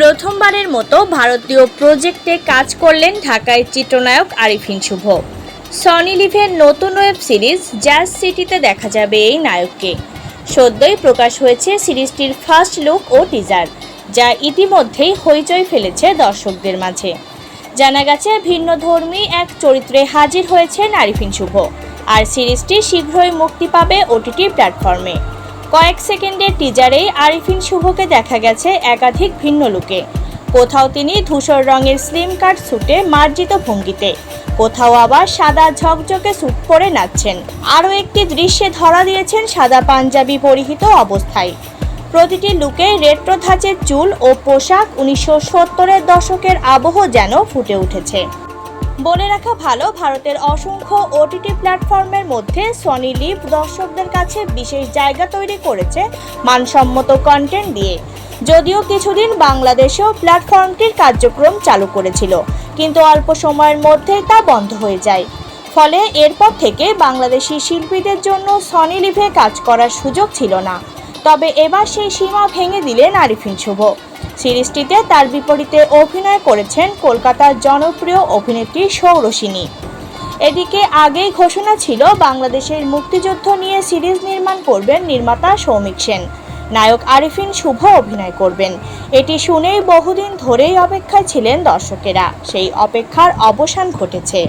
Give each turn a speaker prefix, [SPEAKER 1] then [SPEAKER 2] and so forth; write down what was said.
[SPEAKER 1] প্রথমবারের মতো ভারতীয় প্রজেক্টে কাজ করলেন ঢাকায় চিত্রনায়ক আরিফিন শুভ। সনি লিভের নতুন ওয়েব সিরিজ জ্যাজ সিটিতে দেখা যাবে এই নায়ককে। সদ্যই প্রকাশ হয়েছে সিরিজটির ফার্স্ট লুক ও টিজার যা ইতিমধ্যেই হইচই ফেলেছে দর্শকদের মাঝে। জানা গেছে, ভিন্ন ধর্মী এক চরিত্রে হাজির হয়েছেন আরিফিন শুভ, আর সিরিজটি শীঘ্রই মুক্তি পাবে ওটিটি প্ল্যাটফর্মে। কয়েক সেকেন্ডের টিজারেই আরিফিন শুভকে দেখা গেছে একাধিক ভিন্ন লুকে কোথাও তিনি ধূসর রঙের স্লিম কাট স্যুটে মার্জিত ভঙ্গিতে, কোথাও আবার সাদা ঝকঝকে স্যুট পরে নাচছেন। আরও একটি দৃশ্যে ধরা দিয়েছেন সাদা পাঞ্জাবি পরিহিত অবস্থায়। প্রতিটি লুকে রেট্রো ধাঁচের চুল ও পোশাক উনিশশো সত্তরের দশকের আবহ যেন ফুটে উঠেছে। বলে রাখা ভালো, ভারতের অসংখ্য ওটিটি প্ল্যাটফর্মের মধ্যে সনি লিভ দর্শকদের কাছে বিশেষ জায়গা তৈরি করেছে মানসম্মত কন্টেন্ট দিয়ে। যদিও কিছুদিন বাংলাদেশেও প্ল্যাটফর্মটির কার্যক্রম চালু করেছিল, কিন্তু অল্প সময়ের মধ্যেই তা বন্ধ হয়ে যায়। ফলে এরপর থেকে বাংলাদেশি শিল্পীদের জন্য সনি লিভে কাজ করার সুযোগ ছিল না। তবে এবার সেই সীমা ভেঙে দিলেন আরিফিন শুভ। সিরিজটিতে তার বিপরীতে অভিনয় করেছেন কলকাতার জনপ্রিয় অভিনেত্রী সৌরসিনী এদিকে আগেই ঘোষণা ছিল, বাংলাদেশের মুক্তিযুদ্ধ নিয়ে সিরিজ নির্মাণ করবেন নির্মাতা সৌমিক সেন। নায়ক আরিফিন শুভ অভিনয় করবেন। এটি শুনেই বহুদিন ধরেই অপেক্ষায় ছিলেন দর্শকেরা। সেই অপেক্ষার অবসান ঘটেছে।